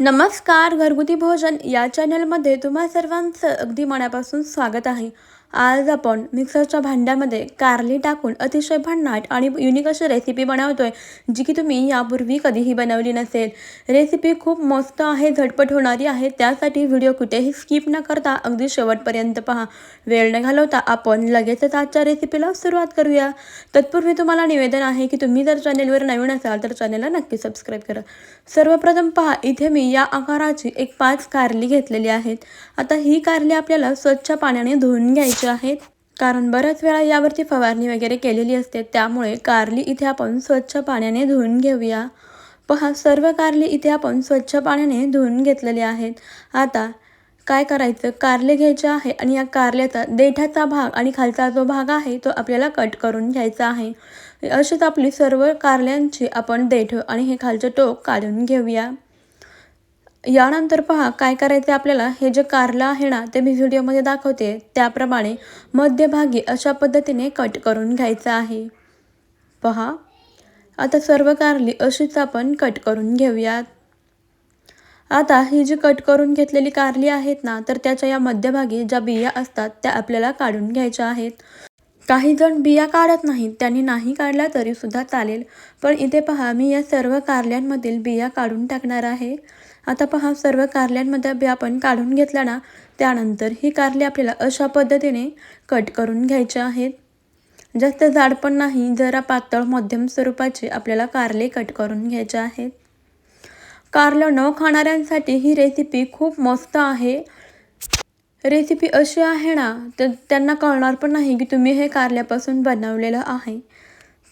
नमस्कार घरगुती भोजन या चॅनलमध्ये तुम्हा सर्वांचं अगदी मनापासून स्वागत आहे. आज आपण मिक्सरच्या भांड्यामध्ये कारली टाकून अतिशय भन्नाट आणि युनिक अशी रेसिपी बनवतोय जी की तुम्ही यापूर्वी कधीही बनवली नसेल. रेसिपी खूप मस्त आहे झटपट होणारी आहे त्यासाठी व्हिडिओ कुठेही स्किप न करता अगदी शेवटपर्यंत पहा. वेळ न घालवता आपण लगेचच आजच्या रेसिपीला सुरुवात करूया. तत्पूर्वी तुम्हाला निवेदन आहे की तुम्ही जर चॅनेलवर नवीन असाल तर चॅनेलला नक्की सबस्क्राईब करा. सर्वप्रथम पहा इथे मी या आकाराची एक पाच कारली घेतलेली आहेत. आता ही कारली आपल्याला स्वच्छ पाण्याने धुवून घ्यायची आहेत. कारण बऱ्याच वेळा यावरती फवारणी वगैरे केलेली असते. त्यामुळे कारली इथे आपण स्वच्छ पाण्याने धुवून घेऊया. पहा सर्व कारली इथे आपण स्वच्छ पाण्याने धुवून घेतलेली आहेत. आता काय करायचं? कारले घ्यायचे आहे आणि या कारल्याचा देठाचा भाग आणि खालचा जो भाग आहे तो आपल्याला कट करून घ्यायचा आहे. अशीच आपली सर्व कारल्यांची आपण देठ आणि हे खालचं टोक काढून घेऊया. यानंतर पहा काय करायचे आपल्याला? हे जे कारलं आहे ना ते मी व्हिडिओमध्ये दाखवते. त्याप्रमाणे मध्यभागी अशा पद्धतीने कट करून घ्यायचं आहे. पहा आता सर्व कारली अशीच आपण कट करून घेऊयात. आता ही जी कट करून घेतलेली कारली आहेत ना तर त्याच्या या मध्यभागी ज्या बिया असतात त्या आपल्याला काढून घ्यायच्या आहेत. काही जण बिया काढत नाहीत. त्यांनी नाही काढल्या तरीसुद्धा चालेल. पण इथे पहा मी या सर्व कारल्यांमधील बिया काढून टाकणार आहे. आता पहा सर्व कारल्यांमध्ये बी आपण काढून घेतला ना त्यानंतर ही कारली आपल्याला अशा पद्धतीने कट करून घ्यायचे आहेत. जास्त जाड पण नाही जरा पातळ मध्यम स्वरूपाचे आपल्याला कारले कट करून घ्यायचे आहेत. कारलं न खाणाऱ्यांसाठी ही रेसिपी खूप मस्त आहे. रेसिपी अशी आहे ना तर त्यांना कळणार पण नाही की तुम्ही हे कारल्यापासून बनवलेलं आहे.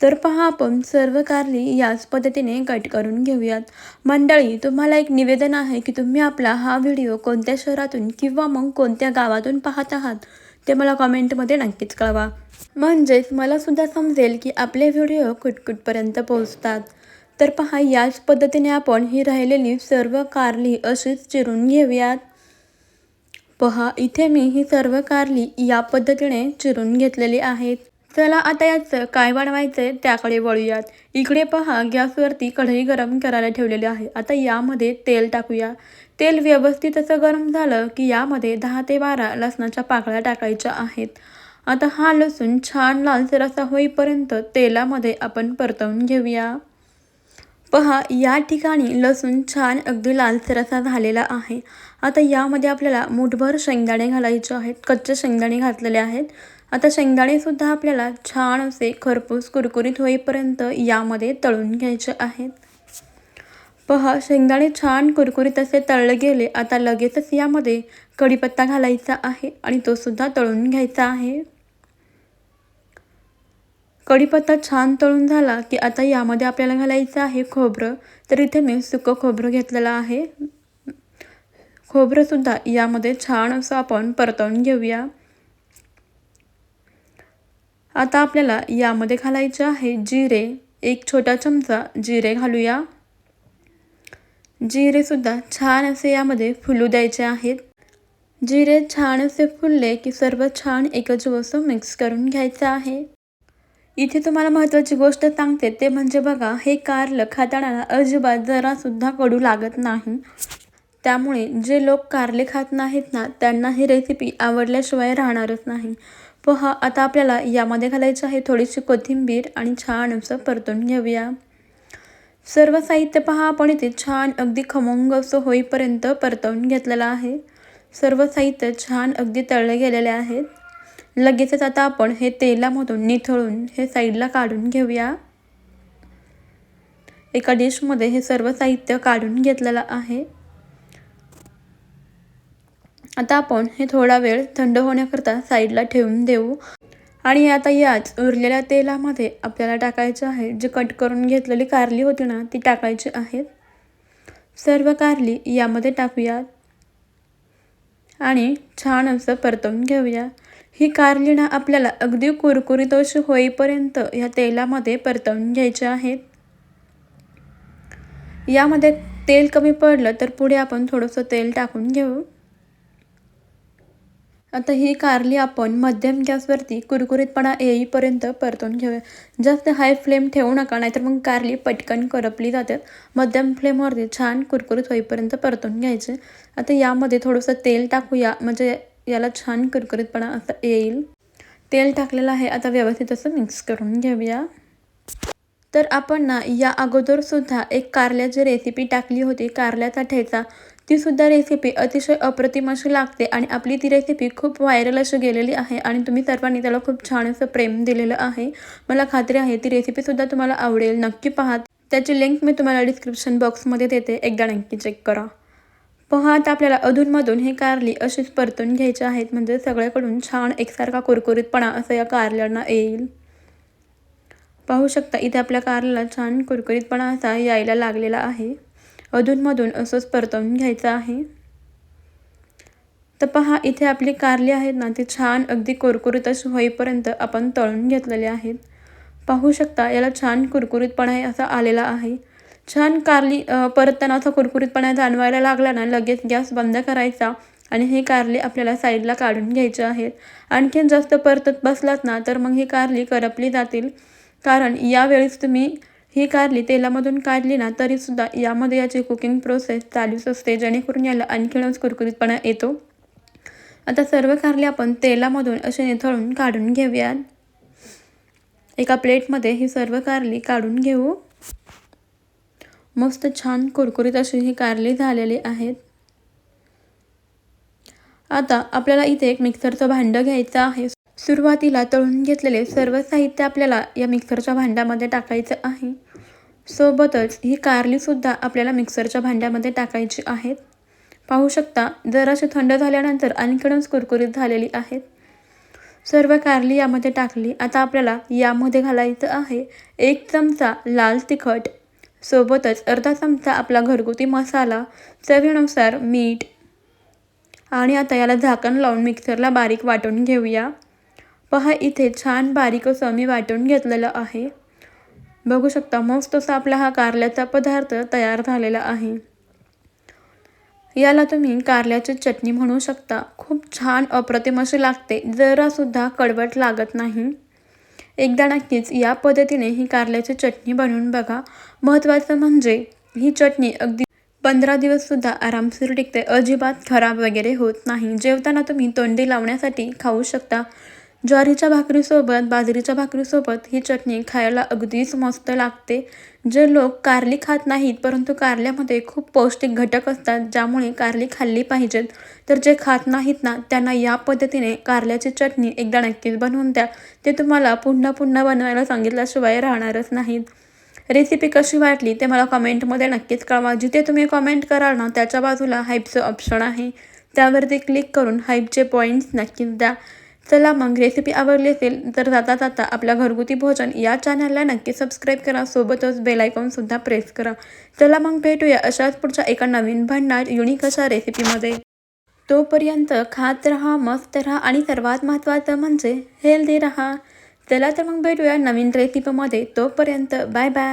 तर पहा आपण सर्व कारली याच पद्धतीने कट करून घेऊयात. मंडळी तुम्हाला एक निवेदन आहे की तुम्ही आपला हा व्हिडिओ कोणत्या शहरातून किंवा मग कोणत्या गावातून पाहत आहात ते मला कमेंटमध्ये नक्कीच कळवा. म्हणजेच मला सुद्धा समजेल की आपले व्हिडिओ कुटकुटपर्यंत पोहोचतात. तर पहा याच पद्धतीने आपण ही राहिलेली सर्व कारली अशीच चिरून घेऊयात. पहा इथे मी ही सर्व कारली या पद्धतीने चिरून घेतलेली आहेत. चला आता याचं काय बनवायचं आहे त्याकडे वळूयात. इकडे पहा गॅसवरती कढई गरम करायला ठेवलेली आहे. आता यामध्ये तेल टाकूया. तेल व्यवस्थित असं गरम झालं की यामध्ये दहा ते बारा लसणाच्या पाकळ्या टाकायच्या आहेत. आता हा लसूण छान लालसर असा होईपर्यंत तेलामध्ये आपण परतवून घेऊया. पहा या ठिकाणी लसूण छान अगदी लालसर असा झालेला आहे. आता यामध्ये आपल्याला मुठभर शेंगदाणे घालायचे आहेत. कच्चे शेंगदाणे घातलेले आहेत. आता शेंगदाणेसुद्धा आपल्याला छान असे खरपूस कुरकुरीत होईपर्यंत यामध्ये तळून घ्यायचे आहेत. पहा शेंगदाणे छान कुरकुरीत असे तळले गेले. आता लगेचच यामध्ये कढीपत्ता घालायचा आहे आणि तो सुद्धा तळून घ्यायचा आहे. कढीपत्ता छान तळून झाला की आता यामध्ये आपल्याला घालायचं आहे खोबरं. तर इथे मी सुकं खोबरं घेतलेलं आहे. खोबरंसुद्धा यामध्ये छान असं आपण परतवून घेऊया. आता आपल्याला यामध्ये घालायचे आहे जिरे. एक छोटा चमचा जिरे घालूया. जिरेसुद्धा छान असे यामध्ये फुलू द्यायचे आहेत. जिरे छान असे फुलले की सर्व छान एकच वस्तू मिक्स करून घ्यायचं आहे. इथे तुम्हाला महत्त्वाची गोष्ट सांगते ते म्हणजे बघा हे कारलं खाताना अजिबात जरासुद्धा कडू लागत नाही. त्यामुळे जे लोक कारले खात नाहीत ना त्यांना ही रेसिपी आवडल्याशिवाय राहणारच नाही. पहा आता आपल्याला यामध्ये घालायचं आहे थोडीशी कोथिंबीर आणि छान असं परतून घेऊया. सर्व साहित्य पहा आपण इथे छान अगदी खमंग असं होईपर्यंत परतवून घेतलेलं आहे. सर्व साहित्य छान अगदी तळले गेलेले आहेत. लगेचच आता आपण हे तेलामधून निथळून हे साईडला काढून घेऊया. एका डिशमध्ये हे सर्व साहित्य काढून घेतलेलं आहे. आता आपण हे थोडा वेळ थंड होण्याकरता साईडला ठेवून देऊ. आणि आता याच उरलेल्या तेलामध्ये आपल्याला टाकायचं आहे. जे कट करून घेतलेली कारली होती ना ती टाकायची आहेत सर्व कारली यामध्ये टाकूयात. आणि छान असं परतवून घेऊया. ही कारली ना आपल्याला अगदी कुरकुरीत अशी होईपर्यंत ह्या तेलामध्ये परतवून घ्यायच्या आहेत. यामध्ये तेल कमी पडलं तर पुढे आपण थोडंसं तेल टाकून घेऊ. आता ही कारली आपण मध्यम गॅसवरती कुरकुरीतपणा येईपर्यंत परतून घेऊया. जास्त हाय फ्लेम ठेवू नका नाहीतर मग कारली पटकन करपली जातात मध्यम फ्लेमवरती छान कुरकुरीत होईपर्यंत परतून घ्यायचे. आता यामध्ये थोडंसं तेल टाकूया म्हणजे याला छान कुरकुरीतपणा असं येईल. तेल टाकलेलं आहे आता व्यवस्थित असं मिक्स करून घेऊया. तर आपण ना या अगोदरसुद्धा एक कारल्याची रेसिपी टाकली होती कारल्याचा ठेचा. तीसुद्धा रेसिपी अतिशय अप्रतिम अशी लागते आणि आपली ती रेसिपी खूप व्हायरल अशी गेलेली आहे आणि तुम्ही सर्वांनी त्याला खूप छान असं प्रेम दिलेलं आहे. मला खात्री आहे ती रेसिपीसुद्धा तुम्हाला आवडेल. नक्की पहा. त्याची लिंक मी तुम्हाला डिस्क्रिप्शन बॉक्समध्ये देते. एकदा नक्की चेक करा. पहात आपल्याला अधूनमधून हे कारली अशीच परतून घ्यायचे आहेत. म्हणजे सगळ्याकडून छान एकसारखा कुरकुरीतपणा असं या कारल्यांना येईल. पाहू शकता इथे आपल्या कारल्याला छान कुरकुरीतपणा असा यायला लागलेला आहे. अधूनमधून असंच परतवून घ्यायचं आहे. तर पहा इथे आपली कारली आहेत ना ती छान अगदी कुरकुरीत अशी होईपर्यंत आपण तळून घेतलेले आहेत. पाहू शकता याला छान कुरकुरीतपणा असा आलेला आहे. छान कारली परतताना असा कुरकुरीतपणा जाणवायला लागला ना लगेच गॅस बंद करायचा आणि हे कारली आपल्याला साईडला काढून घ्यायचे आहेत आणखीन जास्त परतत बसलात ना तर मग ही कारली करपली जातील. कारण यावेळेस तुम्ही ही कारली तेलामधून काढली ना तरीसुद्धा यामध्ये याची कुकिंग प्रोसेस चालूच असते जेणेकरून याला आणखीनच कुरकुरीतपणा येतो. आता सर्व कारली आपण तेलामधून असे निथळून काढून घेऊयात. एका प्लेटमध्ये ही सर्व कारली काढून घेऊ. मस्त छान कुरकुरीत अशी ही कारली झालेली आहेत. आता आपल्याला इथे एक मिक्सरचं भांडं घ्यायचं आहे. सुरुवातीला तळून घेतलेले सर्व साहित्य आपल्याला या मिक्सरच्या भांड्यामध्ये टाकायचं आहे. सोबतच ही कारलीसुद्धा आपल्याला मिक्सरच्या भांड्यामध्ये टाकायची आहेत. पाहू शकता जराशी थंड झाल्यानंतर आणखीनच कुरकुरीत झालेली आहेत. सर्व कारली यामध्ये टाकली. आता आपल्याला यामध्ये घालायचं आहे एक चमचा लाल तिखट सोबतच अर्धा चमचा आपला घरगुती मसाला चवीनुसार मीठ आणि आता याला झाकण लावून मिक्सरला बारीक वाटून घेऊया. पहा इथे छान बारीक असं मी वाटून घेतलेलं आहे. बघू शकता मस्त असा आपला हा कारल्याचा पदार्थ तयार झालेला आहे. याला तुम्ही कारल्याची चटणी म्हणू शकता. खूप छान अप्रतिम अशी लागते जरासुद्धा कडवट लागत नाही. एकदा नक्कीच या पद्धतीने ही कारल्याची चटणी बनवून बघा. महत्त्वाचं म्हणजे ही चटणी अगदी पंधरा दिवससुद्धा आरामशीर टिकते अजिबात खराब वगैरे होत नाही. जेवताना तुम्ही तोंडी लावण्यासाठी खाऊ शकता. ज्वारीच्या भाकरीसोबत बाजरीच्या भाकरीसोबत ही चटणी खायला अगदीच मस्त लागते. जे लोक कारली खात नाहीत परंतु कारल्यामध्ये खूप पौष्टिक घटक असतात ज्यामुळे कारली खाल्ली पाहिजेत. तर जे खात नाहीत ना त्यांना या पद्धतीने कारल्याची चटणी एकदा नक्कीच बनवून द्या. ते तुम्हाला पुन्हा पुन्हा बनवायला सांगितल्याशिवाय राहणारच नाहीत. रेसिपी कशी वाटली ते मला कमेंटमध्ये नक्कीच कळवा. जिथे तुम्ही कमेंट कराल ना त्याच्या बाजूला हाईपचं ऑप्शन आहे. त्यावरती क्लिक करून हाईपचे पॉईंट्स नक्कीच द्या. चला मग रेसिपी आवडली असेल तर जाता जाता आपल्या घरगुती भोजन या चॅनलला नक्की सबस्क्राईब करा. सोबतच बेलायकॉनसुद्धा प्रेस करा. चला मग भेटूया अशाच पुढच्या एका नवीन भांडार युनिक अशा रेसिपीमध्ये तोपर्यंत खात राहा मस्त राहा आणि सर्वात महत्त्वाचं म्हणजे हेल्दी राहा. चला तर मग भेटूया नवीन रेसिपीमध्ये तोपर्यंत बाय बाय